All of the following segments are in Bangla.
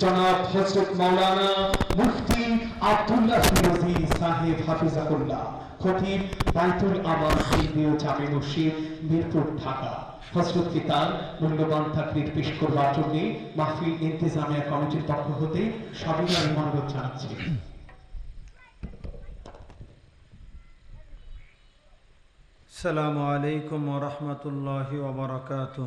জনাব হজরত মাওলানা মুফতি আব্দুল্লাহ ফিরোজি সাহেব হাফিজাহুল্লাহ খতিব বাইতুল আমান কেন্দ্রীয় জামে মসজিদ মিরপুর ঢাকা হজরতকে তার মূল্যবান তাকরির পেশ করবার জন্য মাহফিল ইন্তেজামিয়া কমিটির পক্ষ হতে সবিনয় অনুরোধ জানাচ্ছি السلام عليكم ورحمة الله وبركاته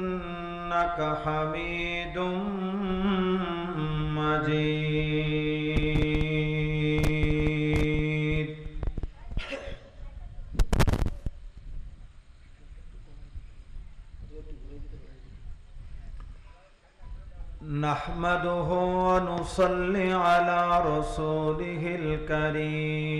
إنك حميد مجيد. نحمده ونصلي على رسوله الكريم.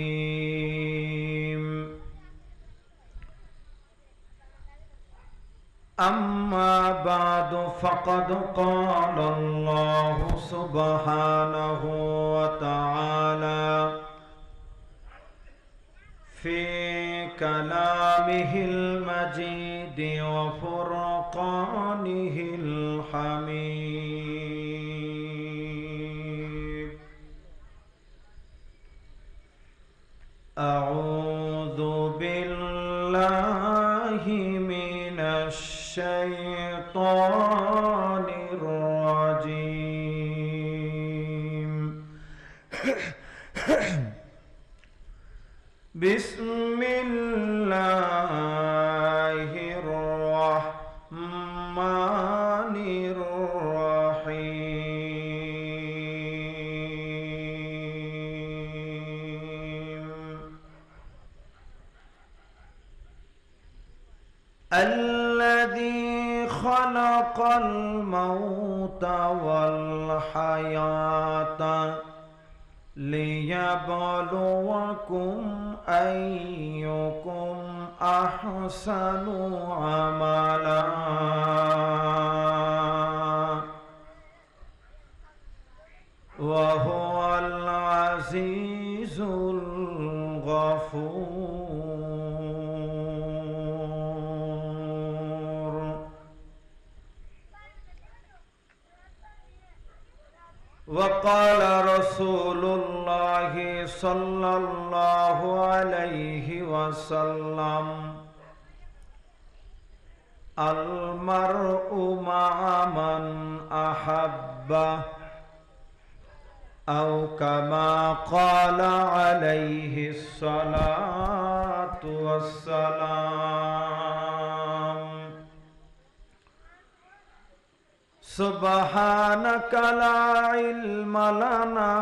أما بعد فقد قال الله سبحانه وتعالى في كلامه المجيد وفرقانه الحميد. بسم الله الرحمن الرحيم. الذي خلق الموت والحياة ليبلوكم أيكم أحسن عملا؟ وهو العزيز الغفور. وقال رسول صلى الله عليه وسلم. المرء مع من أحبه أو كما قال عليه الصلاة والسلام. سبحانك لا علم لنا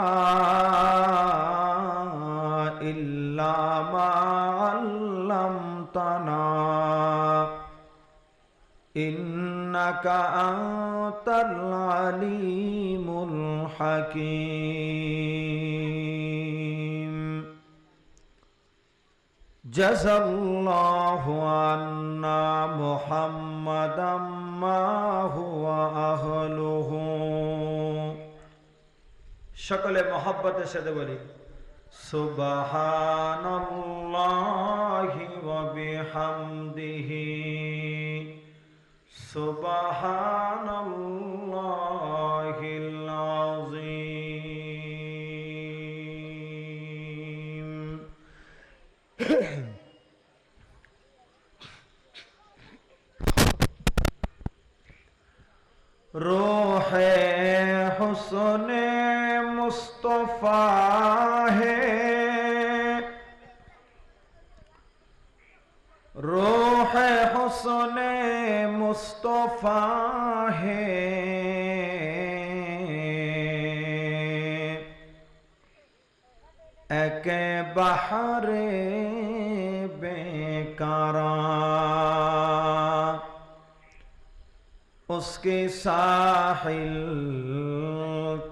إلا ما علمتنا إنك أنت العليم الحكيم جزى الله সকলে মহব্বতের সাথে বলি ওয়া বিহামদিহি সুবহানাল্লাহিল روح حسن مصطفیٰ ہے۔ روح حسن مصطفیٰ ہے۔ ایک بحر بیکارا उसके साहिल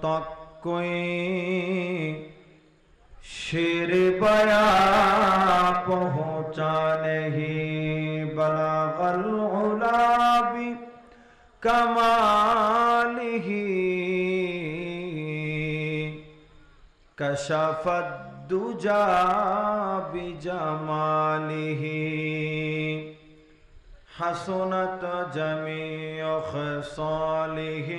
तो कोई शेर बया पहुँचा नहीं। बलागल भी कमाल ही। कशफत दुजा भी जमाल ही। حسنت جميع خصاله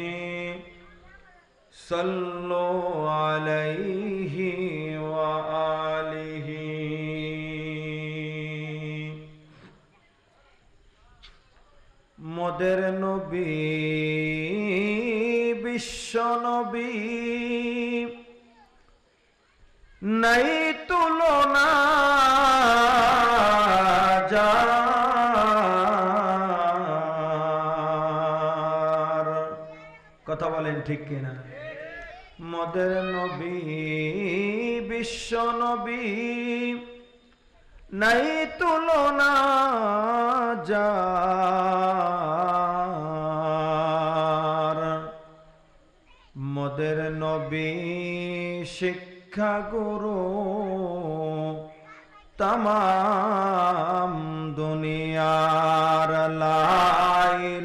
صلوا عليه وآله মোদের নবী বিশ্ব নবী নাই তুলনা ঠিক কিনা? মদের নবী, বিশ্ব নবী, নাই তুলনা যার মদের নবী শিক্ষা গুরু তমাম দুনিয়ার লাইলাহা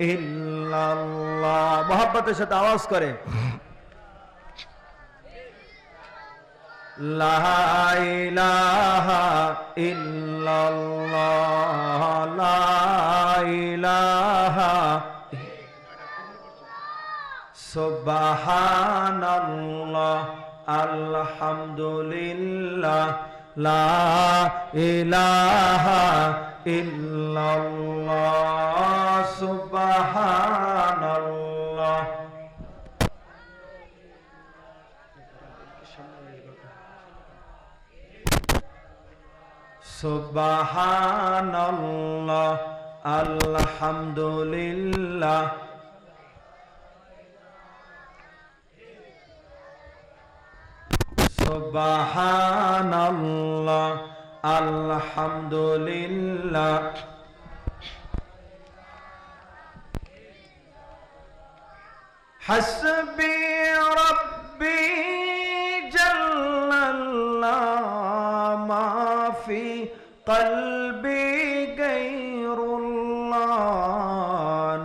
ইল্লাল্লাহ মোহাব্বতের সাথে আওয়াজ করে। লা ইলাহা ইল্লাল্লাহ লা ইলাহা সুবহানাল্লাহ আলহামদুলিল্লাহ লা ইলাহা ইল্লাল্লাহ সুবহানাল্লাহ আলহামদুলিল্লাহ সুবহানাল্লাহ আলহামদুলিল্লাহ حسبي ربي في قلبي غير الله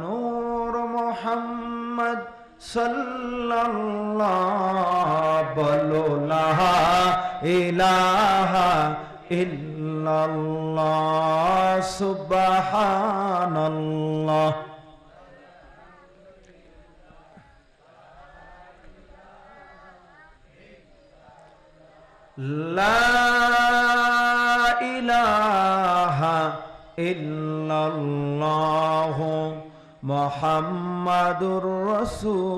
نور محمد صلى الله بلو لا إله إلا الله سبحان الله. لا ইল্লাল্লাহ মোহাম্মদুর রসুল্লাহ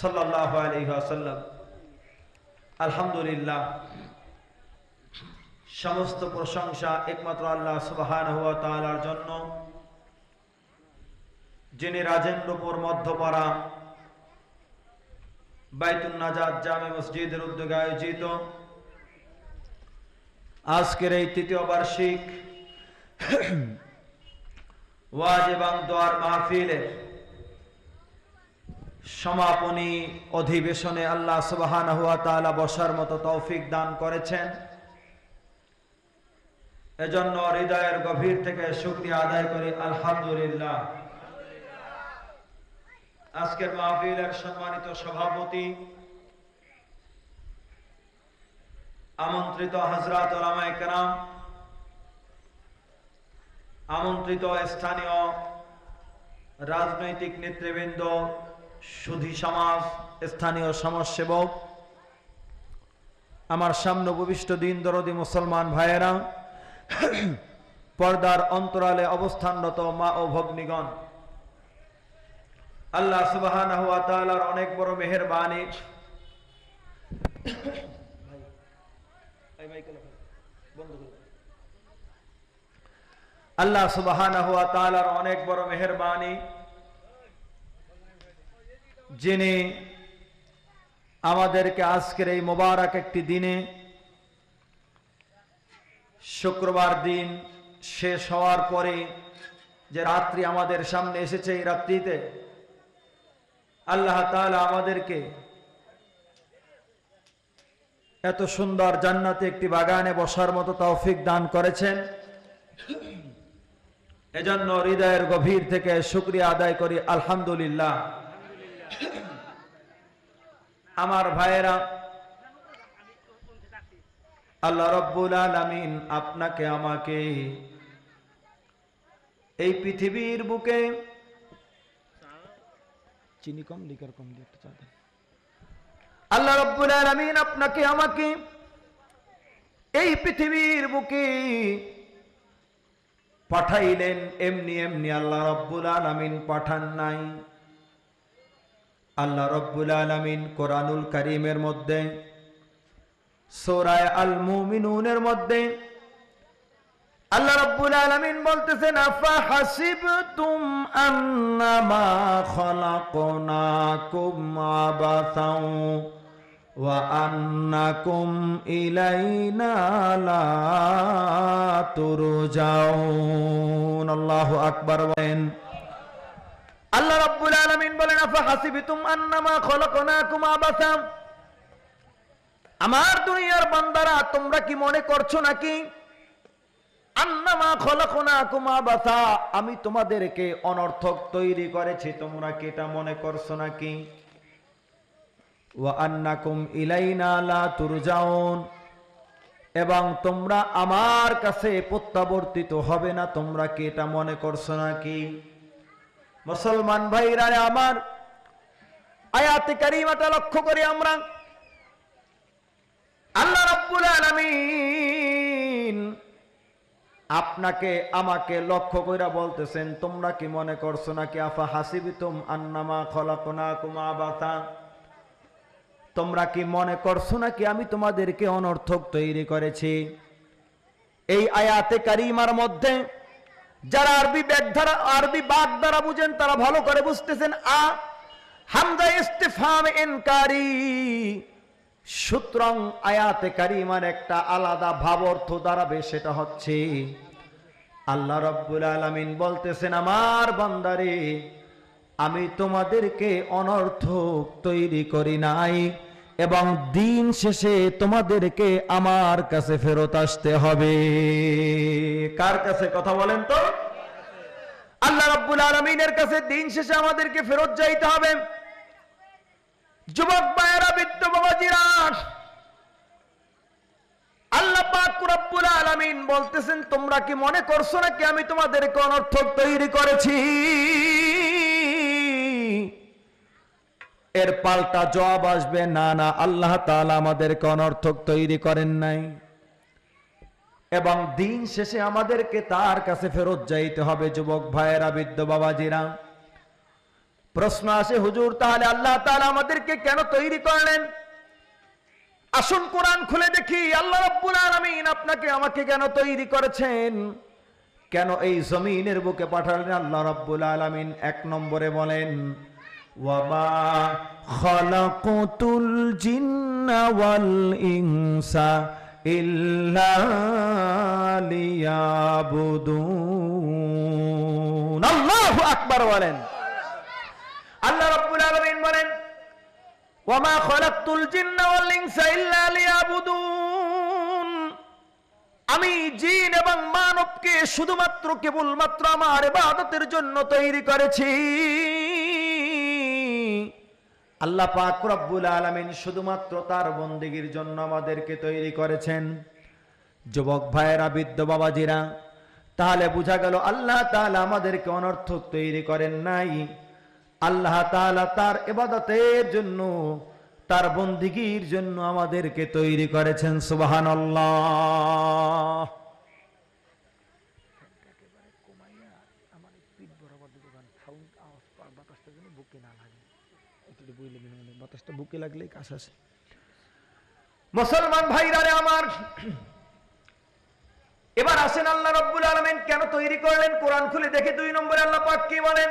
সাল্লাহ আলাইহি আসাল্লাম আলহামদুলিল্লাহ। সমস্ত প্রশংসা একমাত্র আল্লাহ সুবাহান হুয়া তালার জন্য। যিনি রাজেন্দ্রপুর, মধ্যপাড়া, বাইতুল নাজাদ জামে মসজিদের উদ্যোগে আয়োজিত। আজকের এই তৃতীয় বার্ষিক ওয়াজ এবং দোয়ার মাহফিলের সমাপনী অধিবেশনে আল্লাহ সুবহানাহু ওয়া তাআলা বসার মতো তৌফিক দান করেছেন। এজন্য হৃদয়ের গভীর থেকে শুকরিয়া আদায় করি। আলহামদুলিল্লাহ। আজকের মাহফিলের সম্মানিত সভাপতি আমন্ত্রিত হাজরাত আমন্ত্রিত স্থানীয় রাজনৈতিক নেতৃবৃন্দ, সুধী সমাজ, স্থানীয় সমাজসেবক, আমার সামনে উপবিষ্ট দিন দরদি মুসলমান ভাইয়েরা, পর্দার অন্তরালে অবস্থানরত মা ও ভগ্নিগণ, আল্লাহ ওয়া অনেক বড় মেহেরবানি। আল্লাহ অনেক বড় মেহেরবানি। যিনি আমাদেরকে আজকের এই মোবারক একটি দিনে শুক্রবার দিন শেষ হওয়ার পরে যে রাত্রি আমাদের সামনে এসেছে এই রাত্রিতে, আল্লাহ তাআলা আমাদেরকে এত সুন্দর জান্নাতে একটি বাগানে বসার মতো তৌফিক দান করেছেন এজন্য হৃদয়ের গভীর থেকে শুক্রিয়া আদায় করি, আলহামদুলিল্লাহ আমার ভাইয়েরা, আল্লাহ রব্বুল আলামিন আপনাকে, আমাকে এই পৃথিবীর বুকে চিনি কম, লিকার কম, দিয়ে একটু চা। আল্লাহ রব্বুল আলামিন আপনাকে, আমাকে এই পৃথিবীর বুকে পাঠাইলেন, এমনি এমনি আল্লাহ রব্বুল আলামিন পাঠান নাই। আল্লাহ রব্বুল আলামিন কোরআনুল কারীমের মধ্যে সোরায় আল মুমিনুনের মধ্যে আল্লাহ রব্বুল আলামিন বলতেছেন, আফা হাসিবতুম আন্নামা খলাকনাকুম আবাসাও ওয়া আন্নাকুম ইলাইনা লা তুরজাউন। আল্লাহু আকবার বলেন। আল্লাহ রাব্বুল আলামিন বলেন, আফা হাসিবতুম আন্নামা খলাকনাকুম আবাসা আমার দুনিয়ার বান্দারা, তোমরা কি মনে করছ নাকি? আমি তোমাদেরকে অনর্থক তৈরি করেছি। তোমরা কি এটা মনে করছ নাকি? এবং তোমরা আমার কাছে প্রত্যাবর্তিত হবে না। তোমরা কি এটা মনে করছ নাকি? মুসলমান ভাইরা, আমার আয়াতে কারিমাটা লক্ষ্য করি আমরা। আল্লাহ রাব্বুল আলামিন আপনাকে, আমাকে লক্ষ্য কইরা বলতেছেন, তোমরা কি মনে করছ নাকি আফা হাসিবিতুম আন্নামা খলাকনাকুম আবাতা? তোমরা কি মনে করছ নাকি আমি তোমাদেরকে অনর্থক তৈরি করেছি? এই আয়াতে কারিমার মধ্যে যারা আরবি ব্যাগধারা, আরবি বাদ দ্বারা বুঝেন, তারা ভালো করে বুঝতেছেন, আ হামজা ইস্তিফাম ইনকারি। সুতরাং আয়াতে কারিমার একটা আলাদা ভাব অর্থ দাঁড়াবে, সেটা হচ্ছে, আল্লাহ রব্বুল আলামিন বলতেছেন, আমার বান্দারে, আমি তোমাদেরকে অনর্থক তৈরি করি নাই এবং দিন শেষে তোমাদেরকে আমার কাছে ফেরত আসতে হবে। কার কাছে কথা বলেন তো? আল্লাহ রাব্বুল আলামিনের কাছে দিন শেষে আমাদেরকে ফেরত যাইতে হবে। যুবক ভাইয়েরা, বৃদ্ধ আল্লাহ পাক রব্বুল আলামিন বলতেছেন, তোমরা কি মনে করছ নাকি আমি তোমাদেরকে অনর্থক তৈরি করেছি? এর পাল্টা জবাব আসবে, না না, আল্লাহ তাআলা আমাদেরকে অনর্থক তৈরি করেন নাই। এবং দিন শেষে আমাদেরকে তার কাছে ফেরত যাইতে হবে, যুবক ভাইয়েরা, বৃদ্ধ বাবাজিরা। প্রশ্ন আসে, হুজুর, তাহলে আল্লাহ তাআলা আমাদেরকে কেন তৈরি করলেন? আসুন কোরআন খুলে দেখি, আল্লাহ আলামিন আপনাকে আমাকে কেন তৈরি করেছেন? কেন এই জমিনের বুকে পাঠালেন? আল্লাহ রাব্বুল আলামিন এক নম্বরে বলেন, ওয়ামা খালাকুতুল বলেন। আল্লাহ রাব্বুল আলামিন বলেন, ওয়ামা খলাকতুল জিন্না ওয়াল ইনসা ইল্লা লিয়াবুদুন। আমি জিন এবং মানবকে শুধুমাত্র কেবলমাত্র আমার ইবাদতের জন্য তৈরি করেছি। আল্লাহ পাক রব্বুল আলামিন শুধুমাত্র তার বন্দেগীর জন্য আমাদেরকে তৈরি করেছেন। যুবক ভাইয়েরা, বৃদ্ধ বাবাজিরা, তাহলে বোঝা গেল আল্লাহ তাআলা আমাদেরকে অনর্থক তৈরি করেন নাই। আল্লাহ তাআলা তার ইবাদতের জন্য, তার বন্দিগির জন্য আমাদেরকে তৈরি করেছেন, সুবহানাল্লাহ। আমার এই পিঠ বরাবর দিকে গান সাউন্ড আওয়াজ পা- বাতাসটা যেন বুকে না লাগে একটু একটু বইলে দিন আমাদের বাতাসটা বুকে লাগলেই কাজ আসে মুসলমান ভাইরা রে আমার, এবার আসেন আল্লাহ রব্বুল আলমিন কেন তৈরি করলেন? কোরআন খুলে দেখে দুই নম্বরে আল্লাহ পাক কি বলেন?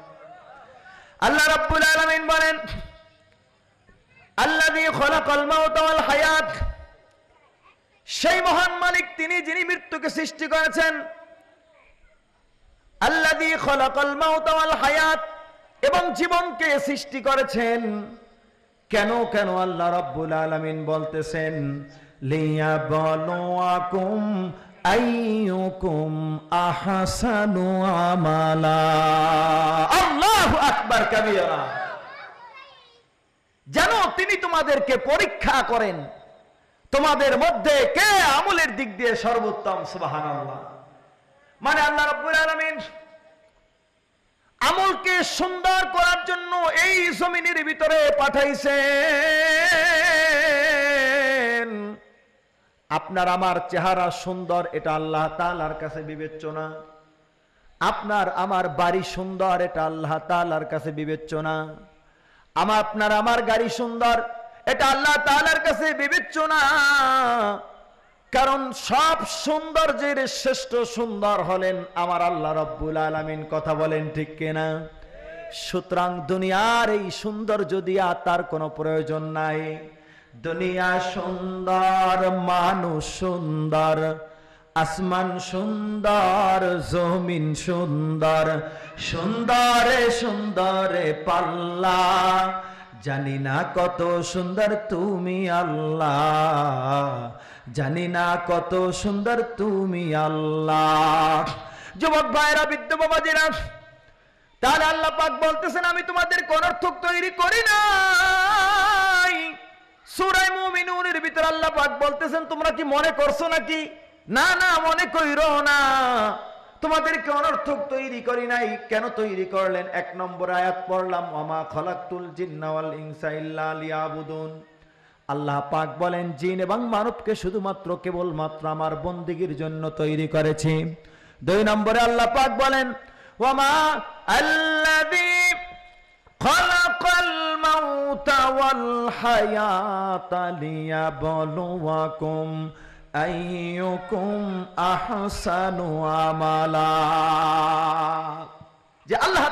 আল্লাহ রাব্বুল আলামিন বলেন, আল্লাযী খলাকাল মাউতা ওয়াল হায়াত। সেই মহান মালিক তিনি যিনি মৃত্যুকে সৃষ্টি করেছেন, আল্লাযী খলাকাল মাউতা ওয়াল হায়াত এবং জীবনকে সৃষ্টি করেছেন। কেন কেন আল্লাহ রাব্বুল আলামিন বলতেছেন লিয়া লিয়াবলুয়াকুম আইয়ুকুম আহসানু আমালা। আল্লাহু আকবার কাবীরা। যেন তিনি তোমাদেরকে পরীক্ষা করেন। তোমাদের মধ্যে কে আমলের দিক দিয়ে সর্বোত্তম, সুবহানাল্লাহ। মানে আল্লাহ রাব্বুল আলামিন আমলকে সুন্দর করার জন্য এই জমিনের ভিতরে পাঠাইছেন। আপনার আমার চেহারা সুন্দর, এটা আল্লাহ তালার কাছে বিবেচ্য না আপনার আমার বাড়ি সুন্দর, এটা আল্লাহ তাআলার কাছে বিবেচ্য না আমার আপনার আমার গাড়ি সুন্দর, এটা আল্লাহ তাআলার কাছে বিবেচ্য না কারণ সব সৌন্দর্যের শ্রেষ্ঠ সুন্দর হলেন আমার আল্লাহ রব্বুল আলামিন। কথা বলেন ঠিক কিনা? সুতরাং দুনিয়ার এই সৌন্দর্য দিয়া তার কোনো প্রয়োজন নাই। দুনিয়া সুন্দর, মানুষ সুন্দর, আসমান সুন্দর, জমিন সুন্দর, সুন্দরে সুন্দরে পাল্লা। জানি না কত সুন্দর তুমি আল্লাহ, জানি না কত সুন্দর তুমি আল্লাহ। যুবক ভাইরা, বৃদ্ধ বাবাজিরা, তাহলে আল্লাহ পাক বলতেছেন, আমি তোমাদের অনর্থক তৈরি করি নাই সূরা মুমিনুনের ভিতর আল্লাহ পাক বলতেছেন, তোমরা কি মনে করছ নাকি? না না, মনে কইরো না। তোমাদেরকে অনর্থক তৈরি করি নাই। কেন তৈরি করলেন? এক নম্বর আয়াত পড়লাম ওমা খলাকতুল জিন্না ইনসা ইল্লা লিয়াবুদুন। আল্লাহ পাক বলেন, জিন এবং মানবকে শুধুমাত্র কেবলমাত্র আমার বন্দিগির জন্য তৈরি করেছি। দুই নম্বরে আল্লাহ পাক বলেন ওমা আল্লাযী যে আল্লাহ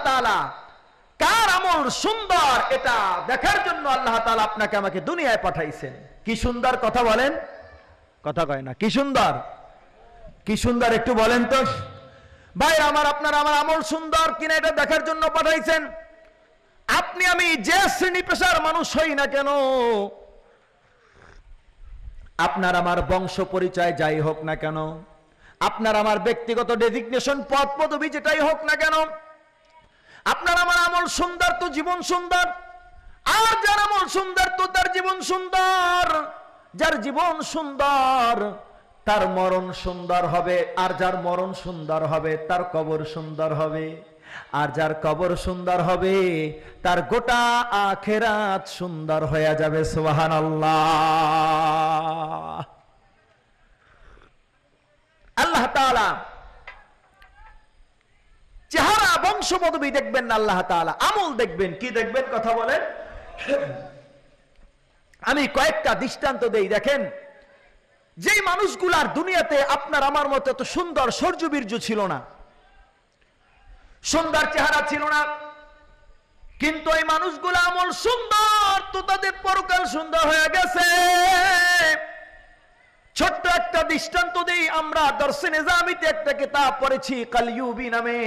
কার আমল সুন্দর এটা দেখার জন্য আল্লাহ তাআলা আপনাকে আমাকে দুনিয়ায় পাঠাইছেন। কি সুন্দর কথা বলেন? কথা কয় না, কি সুন্দর? কি সুন্দর একটু বলেন তো। ভাই, আমার আপনার আমার আমল সুন্দর কিনা এটা দেখার জন্য পাঠাইছেন? আপনি আমি যে শ্রেণি পেশার মানুষ হই না কেন? আপনার আমার বংশ পরিচয় যাই হোক না কেন, আপনার আমার ব্যক্তিগত ডেজিগনেশন পদ পদবি যেটাই হোক না কেন, আপনার আমার আমল সুন্দর তো জীবন সুন্দর, আর যার আমল সুন্দর তো তার জীবন সুন্দর, যার জীবন সুন্দর তার মরণ সুন্দর হবে, আর যার মরণ সুন্দর হবে তার কবর সুন্দর হবে। আর যার কবর সুন্দর হবে, তার গোটা আখেরাত সুন্দর হয়ে যাবে সুবাহান আল্লাহ চেহারা বংশ পদবী দেখবেন না, আল্লাহ তাআলা আমল দেখবেন, কি দেখবেন কথা বলেন? আমি কয়েকটা দৃষ্টান্ত দেই, দেখেন, যেই মানুষগুলার দুনিয়াতে আপনার আমার মতো এত সুন্দর সৌর্য বীর্য ছিল না সুন্দর চেহারা ছিল না। কিন্তু এই মানুষগুলো আমল সুন্দর, তো তাদের পরকাল সুন্দর হয়ে গেছে। ছোট্ট একটা দৃষ্টান্ত দিই, আমরা দর্শন নিজামিতে একটা কিতাব পড়েছি কালিউবি নামে।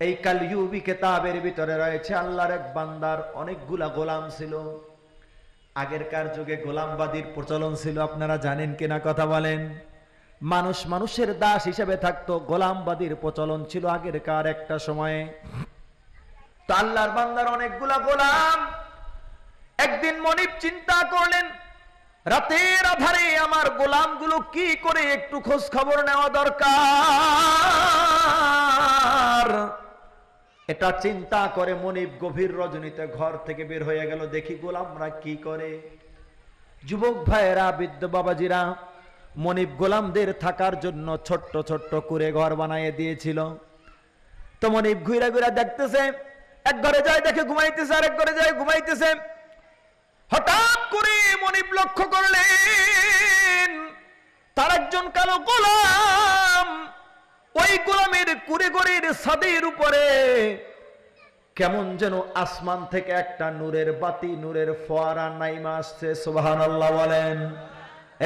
এই কালিউবি কিতাবের ভিতরে রয়েছে আল্লাহর এক বান্দার অনেকগুলা গোলাম ছিল। আগেরকার যুগে গোলামবাদীর প্রচলন ছিল, আপনারা জানেন কিনা কথা বলেন। মানুষ মানুষের দাস হিসেবে থাকতো, গোলামবাদীর প্রচলন ছিল আগেরকার একটা সময়ে। তো আল্লাহর বান্দার অনেকগুলা গোলাম। একদিন মনিব চিন্তা করলেন, রাতের আধারে আমার গোলামগুলো কি করে একটু খোঁজ খবর নেওয়া দরকার? এটা চিন্তা করে মনিব গভীর রজনীতে ঘর থেকে বের হয়ে গেল, দেখি গোলামরা কি করে। যুবক ভাইয়েরা, বৃদ্ধ বাবাজিরা মনিব গোলামদের থাকার জন্য ছোট্ট ছোট্ট করে ঘর বানাইয়ে দিয়েছিল। তো মনিব ঘুরা ঘুরা দেখতেছে, এক ঘরে যায়, দেখে ঘুমাইতেছে আর এক ঘরে যায়, ঘুমাইতেছে। হঠাৎ করে মনিব লক্ষ্য করলেন, তার একজন কালো গোলাম ওই গোলামের কুড়ে গড়ের ছাদের উপরে কেমন যেন আসমান থেকে একটা নূরের বাতি, নূরের ফোয়ারা নাইমা আসছে আল্লাহ বলেন।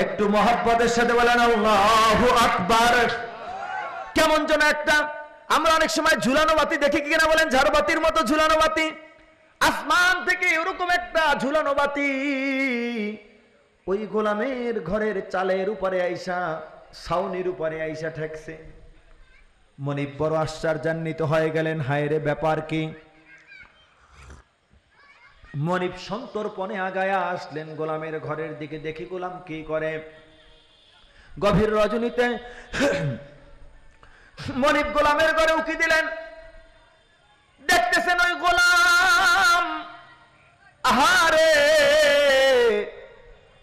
একটু মহাব্বতের সাথে বলেন আকবার। কেমন যেন একটা, আমরা অনেক সময় ঝুলানো বাতি দেখি কিনা বলেন, ঝাড়বাতির মতো ঝুলানো বাতি। আসমান থেকে এরকম একটা ঝুলানো বাতি। ওই গোলামের ঘরের চালের উপরে আইসা সাউনির উপরে আইসা ঠেকছে। মনিব বড় আশ্চর্যান্বিত হয়ে গেলেন হায় রে ব্যাপার কি? মনিব সন্তর্পণে আগায়া আসলেন গোলামের ঘরের দিকে। দেখি গোলাম কি করে। গভীর রজনীতে মনিব গোলামের ঘরে উকি দিলেন। দেখতেছেন ওই গোলাম? আহারে!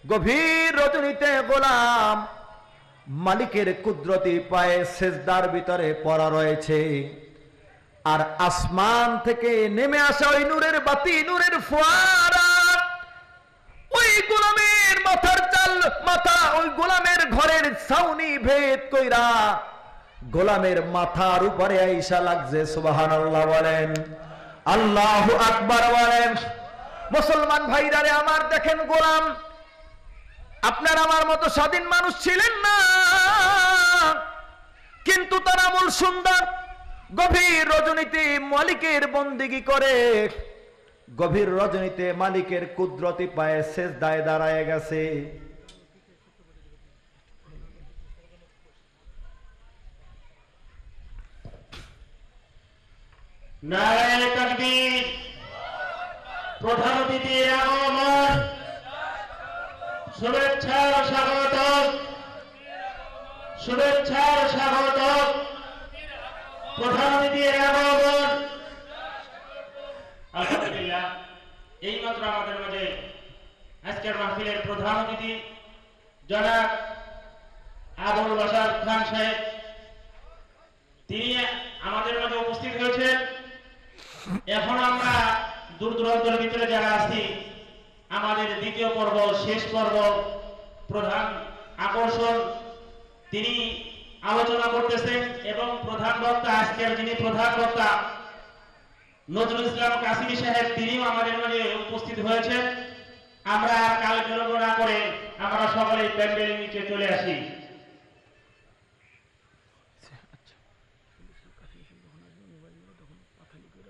গভীর রজনীতে গোলাম মালিকের কুদরতি পায়ে সেজদার ভিতরে পড়া রয়েছে। আর আসমান থেকে নেমে আসা ওই নূরের বাতি, নূরের ফোয়ারা। ওই গোলামের মাথার চাল মাথা, ওই গোলামের ঘরের ছাউনি ভেদ কইরা গোলামের মাথার উপরে আইসা লাগছে সুবাহান আল্লাহ বলেন। আল্লাহ আকবার বলেন। মুসলমান ভাইরারে আমার দেখেন গোলাম, আপনার আমার মতো স্বাধীন মানুষ ছিলেন না, কিন্তু তার আমল সুন্দর। গভীর রজনীতে মালিকের বন্দিগি করে। গভীর রজনীতে মালিকের কুদরতি পায়ে শেষ দায় দাঁড়ায় গেছে। নারায়ণ প্রধান অতিথির আগমন। শুভেচ্ছার স্বাগত শুভেচ্ছা স্বাগত আজকের মাহফিলের প্রধান অতিথি জনাব তিনি আমাদের মাঝে উপস্থিত হয়েছেন। এখন আমরা দূর দূরান্তের ভিতরে যারা আছি, আমাদের দ্বিতীয় পর্ব, শেষ পর্ব, প্রধান আকর্ষণ, তিনি আলোচনা করতেছেন এবং প্রধান বক্তা আজকের যিনি প্রধান বক্তা, নজরুল ইসলাম কাসিমি সাহেব, তিনিও আমাদের মাঝে উপস্থিত হয়েছেন। আমরা কাল বিলম্ব না করে আমরা সকলে প্যান্ডেলের নিচে চলে আসি।